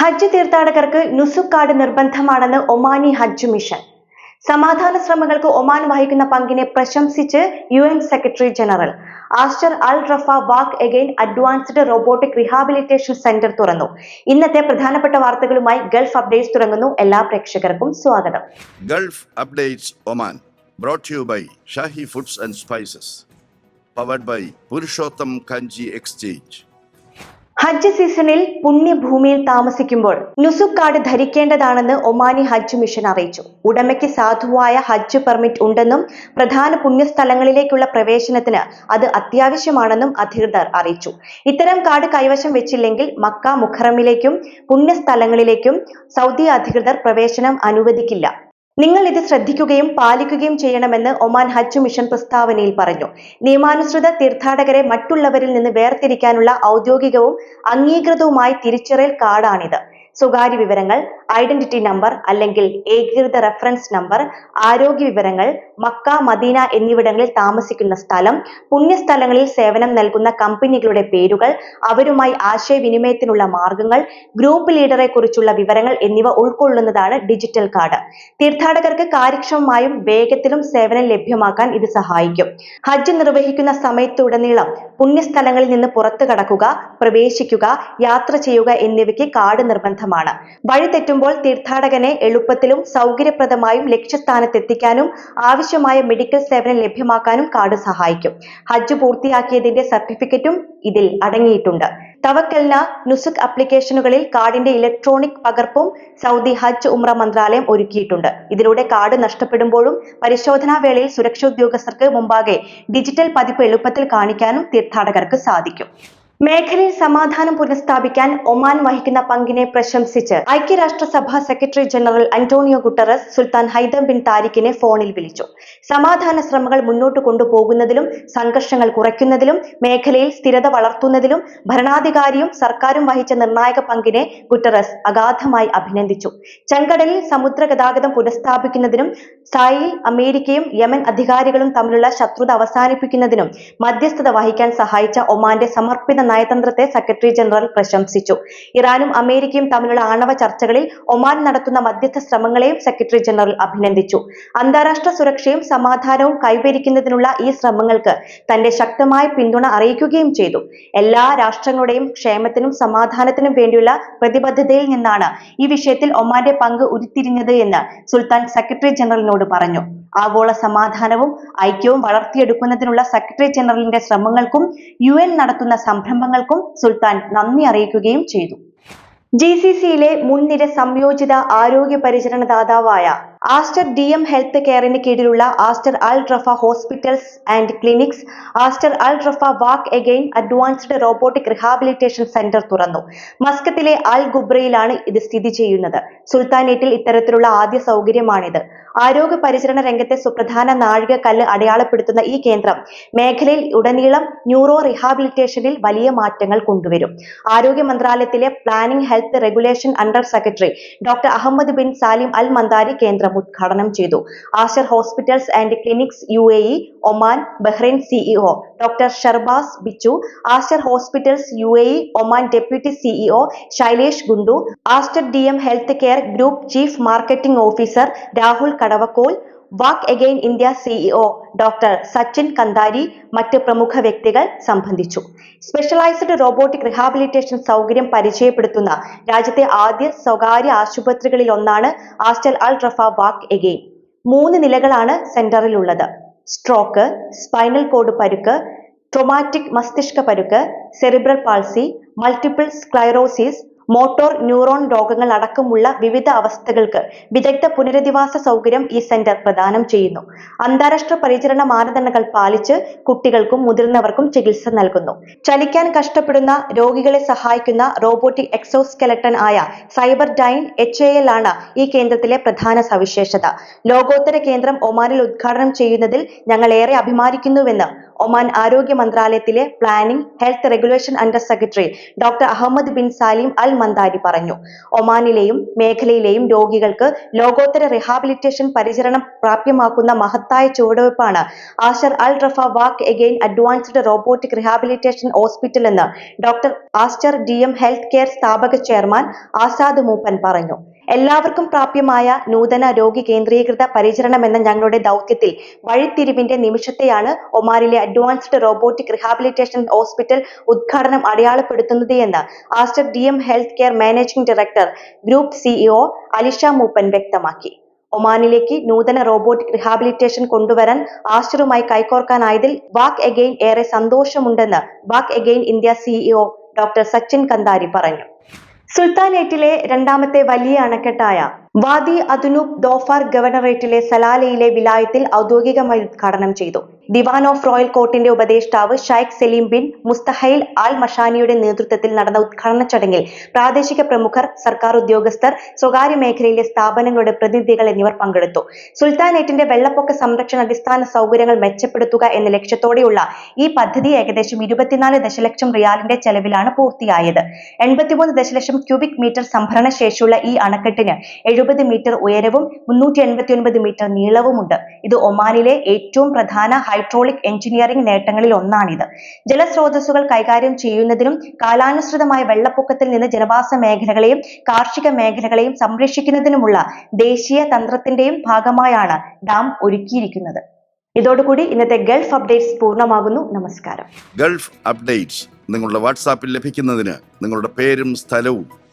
ഹജ്ജ് തീർത്ഥാടകർക്ക് Nusuk card നിർബന്ധമാണെന്ന് Omani ഹജ്ജ് മിഷൻ. സമാധാന ശ്രമങ്ങൾക്ക് ഒമാൻ വഹിക്കുന്ന പങ്കിനെ പ്രശംസിച്ച് U N secretary general. Aster Al Rafa walk again advanced robotic rehabilitation centre തുറന്നു. ഇന്നത്തെ പ്രധാനപ്പെട്ട വാർത്തകളുമായി ഗൾഫ് അപ്ഡേറ്റ്സ് തുടങ്ങുന്നു. എല്ലാ പ്രേക്ഷകർക്കും സ്വാഗതം. Gulf updates Oman brought you by Shahi Foods and Spices, powered by Purushottam Kanji Exchange. ഹജ്ജ് സീസണിൽ പുണ്യഭൂമിയിൽ താമസിക്കുമ്പോൾ നുസുക് കാർഡ് ധരിക്കേണ്ടതാണെന്ന് ഒമാനി ഹജ്ജ് മിഷൻ അറിയിച്ചു. ഉടമയ്ക്ക് സാധുവായ ഹജ്ജ് പെർമിറ്റ് ഉണ്ടെന്നും പ്രധാന പുണ്യസ്ഥലങ്ങളിലേക്കുള്ള പ്രവേശനത്തിന് അത് അത്യാവശ്യമാണെന്നും അധികൃതർ അറിയിച്ചു. ഇത്തരം കാർഡ് കൈവശം വെച്ചില്ലെങ്കിൽ മക്ക മുഖറമിലേക്കും പുണ്യസ്ഥലങ്ങളിലേക്കും സൗദി അധികൃതർ പ്രവേശനം അനുവദിക്കില്ല. നിങ്ങൾ ഇത് ശ്രദ്ധിക്കുകയും പാലിക്കുകയും ചെയ്യണമെന്ന് ഒമാൻ ഹജ്ജ് മിഷൻ പ്രസ്താവനയിൽ പറഞ്ഞു. നിയമാനുസൃത തീർത്ഥാടകരെ മറ്റുള്ളവരിൽ നിന്ന് വേർതിരിക്കാനുള്ള ഔദ്യോഗികവും അംഗീകൃതവുമായ തിരിച്ചറിയൽ കാർഡാണിത്. സ്വകാര്യ വിവരങ്ങൾ ഐഡന്റിറ്റി നമ്പർ അല്ലെങ്കിൽ ഏകീകൃത റെഫറൻസ് നമ്പർ ആരോഗ്യ വിവരങ്ങൾ മക്ക മദീന എന്നിവിടങ്ങളിൽ താമസിക്കുന്ന സ്ഥലം പുണ്യസ്ഥലങ്ങളിൽ സേവനം നൽകുന്ന കമ്പനികളുടെ പേരുകൾ അവരുമായി ആശയവിനിമയത്തിനുള്ള മാർഗങ്ങൾ ഗ്രൂപ്പ് ലീഡറെ കുറിച്ചുള്ള വിവരങ്ങൾ എന്നിവ ഉൾക്കൊള്ളുന്നതാണ് ഡിജിറ്റൽ കാർഡ് തീർത്ഥാടകർക്ക് കാര്യക്ഷമമായും വേഗത്തിലും സേവനം ലഭ്യമാക്കാൻ ഇത് സഹായിക്കും. ഹജ്ജ് നിർവഹിക്കുന്ന സമയത്തുടനീളം പുണ്യസ്ഥലങ്ങളിൽ നിന്ന് പുറത്തു കടക്കുക പ്രവേശിക്കുക യാത്ര ചെയ്യുക എന്നിവയ്ക്ക് കാർഡ് നിർബന്ധമാണ്. വഴി തെറ്റുമ്പോൾ തീർത്ഥാടകനെ എളുപ്പത്തിലും സൗകര്യപ്രദമായും ലക്ഷ്യസ്ഥാനത്തെത്തിക്കാനും ആവശ്യമായ മെഡിക്കൽ സേവനം ലഭ്യമാക്കാനും കാർഡ് സഹായിക്കും. ഹജ്ജ് പൂർത്തിയാക്കിയതിന്റെ സർട്ടിഫിക്കറ്റും ഇതിൽ അടങ്ങിയിട്ടുണ്ട്. തവക്കൽന നുസുക് അപ്ലിക്കേഷനുകളിൽ കാർഡിന്റെ ഇലക്ട്രോണിക് പകർപ്പും സൗദി ഹജ്ജ് ഉമ്ര മന്ത്രാലയം ഒരുക്കിയിട്ടുണ്ട്. ഇതിലൂടെ കാർഡ് നഷ്ടപ്പെടുമ്പോഴും പരിശോധനാ വേളയിൽ സുരക്ഷാ ഉദ്യോഗസ്ഥർക്ക് മുമ്പാകെ ഡിജിറ്റൽ പതിപ്പ് എളുപ്പത്തിൽ കാണിക്കാനും തീർത്ഥാടകർക്ക് സാധിക്കും. മേഖലയിൽ സമാധാനം പുനഃസ്ഥാപിക്കാൻ ഒമാൻ വഹിക്കുന്ന പങ്കിനെ പ്രശംസിച്ച് ഐക്യരാഷ്ട്രസഭ secretary general Antonio Guterres Sultan Haitham bin താരിഖിനെ ഫോണിൽ വിളിച്ചു. സമാധാന ശ്രമങ്ങൾ മുന്നോട്ട് കൊണ്ടുപോകുന്നതിലും സംഘർഷങ്ങൾ കുറയ്ക്കുന്നതിലും മേഖലയിൽ സ്ഥിരത വളർത്തുന്നതിലും ഭരണാധികാരിയും സർക്കാരും വഹിച്ച നിർണായക പങ്കിനെ ഗുട്ടറസ് അഗാധമായി അഭിനന്ദിച്ചു. ചെങ്കടലിൽ സമുദ്ര ഗതാഗതം പുനഃസ്ഥാപിക്കുന്നതിനും സായിൽ അമേരിക്കയും യമൻ അധികാരികളും തമ്മിലുള്ള ശത്രുത അവസാനിപ്പിക്കുന്നതിനും മധ്യസ്ഥത വഹിക്കാൻ സഹായിച്ച ഒമാന്റെ സമർപ്പിത നയതന്ത്രത്തെ സെക്രട്ടറി ജനറൽ പ്രശംസിച്ചു. ഇറാനും അമേരിക്കയും തമ്മിലുള്ള ആണവ ചർച്ചകളിൽ ഒമാൻ നടത്തുന്ന മധ്യസ്ഥ ശ്രമങ്ങളെയും സെക്രട്ടറി ജനറൽ അഭിനന്ദിച്ചു. അന്താരാഷ്ട്ര സുരക്ഷയും സമാധാനവും കൈവരിക്കുന്നതിനുള്ള ഈ ശ്രമങ്ങൾക്ക് തന്റെ ശക്തമായ പിന്തുണ അറിയിക്കുകയും ചെയ്തു. എല്ലാ രാഷ്ട്രങ്ങളുടെയും ക്ഷേമത്തിനും സമാധാനത്തിനും വേണ്ടിയുള്ള പ്രതിബദ്ധതയിൽ നിന്നാണ് ഈ വിഷയത്തിൽ ഒമാന്റെ പങ്ക് ഉരുത്തിരിഞ്ഞത് എന്ന് സുൽത്താൻ സെക്രട്ടറി ജനറലിനോട് പറഞ്ഞു. ആഗോള സമാധാനവും ഐക്യവും വളർത്തിയെടുക്കുന്നതിനുള്ള സെക്രട്ടറി ജനറലിന്റെ ശ്രമങ്ങൾക്കും യു നടത്തുന്ന സംരംഭങ്ങൾക്കും സുൽത്താൻ നന്ദി അറിയിക്കുകയും ചെയ്തു. ജി സി സിയിലെ മുൻനിര സംയോജിത ആരോഗ്യ പരിചരണ ദാതാവായ ആസ്റ്റർ ഡി എം ഹെൽത്ത് കെയറിന് കീഴിലുള്ള Aster Al hospitals and clinics Aster Al walk again advanced robotic rehabilitation centre തുറന്നു. മസ്കത്തിലെ അൽ ഗുബ്രയിലാണ് ഇത് സ്ഥിതി ചെയ്യുന്നത്. സുൽത്താനേറ്റിൽ ഇത്തരത്തിലുള്ള ആദ്യ സൗകര്യമാണിത്. ആരോഗ്യ പരിചരണ രംഗത്തെ സുപ്രധാന നാഴികക്കല്ല് അടയാളപ്പെടുത്തുന്ന ഈ കേന്ദ്രം മേഖലയിൽ ഉടനീളം ന്യൂറോ റിഹാബിലിറ്റേഷനിൽ വലിയ മാറ്റങ്ങൾ കൊണ്ടുവരും. ആരോഗ്യ മന്ത്രാലയത്തിലെ planning health regulation under secretary doctor Ahmed bin Salim Al Mandhari കേന്ദ്രം ഉദ്ഘാടനം ചെയ്തു. Aster hospitals and clinics U A E Oman Bahrain CEO doctor Sharbaz Bichu Aster hospitals U A E Oman deputy CEO Shailesh Gundu Aster D M health care group chief marketing officer Rahul Kadavakol walk again India CEO doctor Sachin Kanthari മറ്റ് പ്രമുഖ വ്യക്തികൾ സംബന്ധിച്ചു. Specialised robotic rehabilitation സൗകര്യം പരിചയപ്പെടുത്തുന്ന രാജ്യത്തെ ആദ്യ സ്വകാര്യ ആശുപത്രികളിൽ ഒന്നാണ് ആസ്റ്റൽ റഫ വാക്ക് എഗെയിൻ മൂന്ന് നിലകളാണ് സെന്ററിൽ ഉള്ളത്. സ്ട്രോക്ക് സ്പൈനൽ കോഡ് പരുക്ക് ട്രൊമാറ്റിക് മസ്തിഷ്ക പരുക്ക് cerebral palsy multiple sclerosis motor neuron രോഗങ്ങൾ അടക്കമുള്ള വിവിധ അവസ്ഥകൾക്ക് വിദഗ്ധ പുനരധിവാസ സൗകര്യം ഈ സെന്റർ പ്രദാനം ചെയ്യുന്നു. അന്താരാഷ്ട്ര പരിചരണ മാനദണ്ഡങ്ങൾ പാലിച്ച് കുട്ടികൾക്കും മുതിർന്നവർക്കും ചികിത്സ നൽകുന്നു. ചലിക്കാൻ കഷ്ടപ്പെടുന്ന രോഗികളെ സഹായിക്കുന്ന റോബോട്ടിക് എക്സോസ്കെലട്ടൺ ആയ Cyberdyne H A L ആണ് ഈ കേന്ദ്രത്തിലെ പ്രധാന സവിശേഷത. ലോകോത്തര കേന്ദ്രം ഒമാനിൽ ഉദ്ഘാടനം ചെയ്യുന്നതിൽ ഞങ്ങൾ ഏറെ അഭിമാനിക്കുന്നുവെന്ന് ഒമാൻ ആരോഗ്യ മന്ത്രാലയത്തിലെ planning health regulation under secretary doctor Ahmed bin Salim Al Mandhari പറഞ്ഞു. ഒമാനിലെയും മേഖലയിലെയും രോഗികൾക്ക് ലോകോത്തര റിഹാബിലിറ്റേഷൻ പരിചരണം പ്രാപ്യമാക്കുന്ന മഹത്തായ ചുവടുവയ്പ്പാണ് Aster Al Rafa walk again advanced robotic rehabilitation hospital എന്ന് doctor Aster D M health care സ്ഥാപക ചെയർമാൻ ആസാദ് മൂപ്പൻ പറഞ്ഞു. എല്ലാവർക്കും പ്രാപ്യമായ നൂതന രോഗി കേന്ദ്രീകൃത പരിചരണം എന്ന ഞങ്ങളുടെ ദൗത്യത്തിൽ വഴിത്തിരിവിന്റെ നിമിഷത്തെയാണ് ഒമാനിലെ അഡ്വാൻസ്ഡ് റോബോട്ടിക് റിഹാബിലിറ്റേഷൻ ഹോസ്പിറ്റൽ ഉദ്ഘാടനം അടയാളപ്പെടുത്തുന്നത് എന്ന് Aster D M health care managing director group CEO Alisha Moopen വ്യക്തമാക്കി. ഒമാനിലേക്ക് നൂതന റോബോട്ടിക് റിഹാബിലിറ്റേഷൻ കൊണ്ടുവരാൻ ആസ്റ്ററുമായി കൈകോർക്കാനായതിൽ വാക്ക് എഗെയിൻ ഏറെ സന്തോഷമുണ്ടെന്ന് walk again India CEO doctor Sachin Kanthari പറഞ്ഞു. സുൽത്താനേറ്റിലെ രണ്ടാമത്തെ വലിയ അണക്കെട്ടായ വാദി അതുനൂബ് ദോഫാർ ഗവർണറേറ്റിലെ സലാലയിലെ വിലായത്തിൽ ഔദ്യോഗികമായി ഉദ്ഘാടനം ചെയ്തു. ദിവാൻ ഓഫ് റോയൽ കോർട്ടിന്റെ ഉപദേഷ്ടാവ് Sheikh Salim bin Mustahail Al മഷാനിയുടെ നേതൃത്വത്തിൽ നടന്ന ഉദ്ഘാടന ചടങ്ങിൽ പ്രാദേശിക പ്രമുഖർ സർക്കാർ ഉദ്യോഗസ്ഥർ സ്വകാര്യ മേഖലയിലെ സ്ഥാപനങ്ങളുടെ പ്രതിനിധികൾ എന്നിവർ പങ്കെടുത്തു. സുൽത്താനേറ്റിന്റെ വെള്ളപ്പൊക്ക സംരക്ഷണ അടിസ്ഥാന സൗകര്യങ്ങൾ മെച്ചപ്പെടുത്തുക എന്ന ലക്ഷ്യത്തോടെയുള്ള ഈ പദ്ധതി ഏകദേശം ഇരുപത്തിനാല് ദശലക്ഷം റിയാലിന്റെ ചെലവിലാണ് പൂർത്തിയായത്. എൺപത്തിമൂന്ന് ദശലക്ഷം ക്യൂബിക് മീറ്റർ സംഭരണ ശേഷിയുള്ള ഈ അണക്കെട്ടിന് എഴുപത് മീറ്റർ ഉയരവും മുന്നൂറ്റി എൺപത്തി ഒൻപത് മീറ്റർ നീളവുമുണ്ട്. ഇത് ഒമാനിലെ ഏറ്റവും പ്രധാന ഹൈഡ്രോളിക് എഞ്ചിനീയറിംഗ് നേട്ടങ്ങളിൽ ഒന്നാണിത്. ജലസ്രോതസ്സുകൾ കൈകാര്യം ചെയ്യുന്നതിനും കാലാനുസൃതമായ വെള്ളപ്പൊക്കത്തിൽ നിന്ന് ജനവാസ മേഖലകളെയും കാർഷിക മേഖലകളെയും സംരക്ഷിക്കുന്നതിനുമുള്ള ദേശീയ തന്ത്രത്തിന്റെയും ഭാഗമായാണ് ഡാം ഒരുക്കിയിരിക്കുന്നത്. ഇതോടുകൂടി ഇന്നത്തെ ഗൾഫ് അപ്ഡേറ്റ്സ് പൂർണമാകുന്നു. നമസ്കാരം. ഗൾഫ് അപ്ഡേറ്റ്സ് നിങ്ങളുടെ വാട്സാപ്പിൽ ലഭിക്കുന്നതിന് നിങ്ങളുടെ പേരും സ്ഥലവും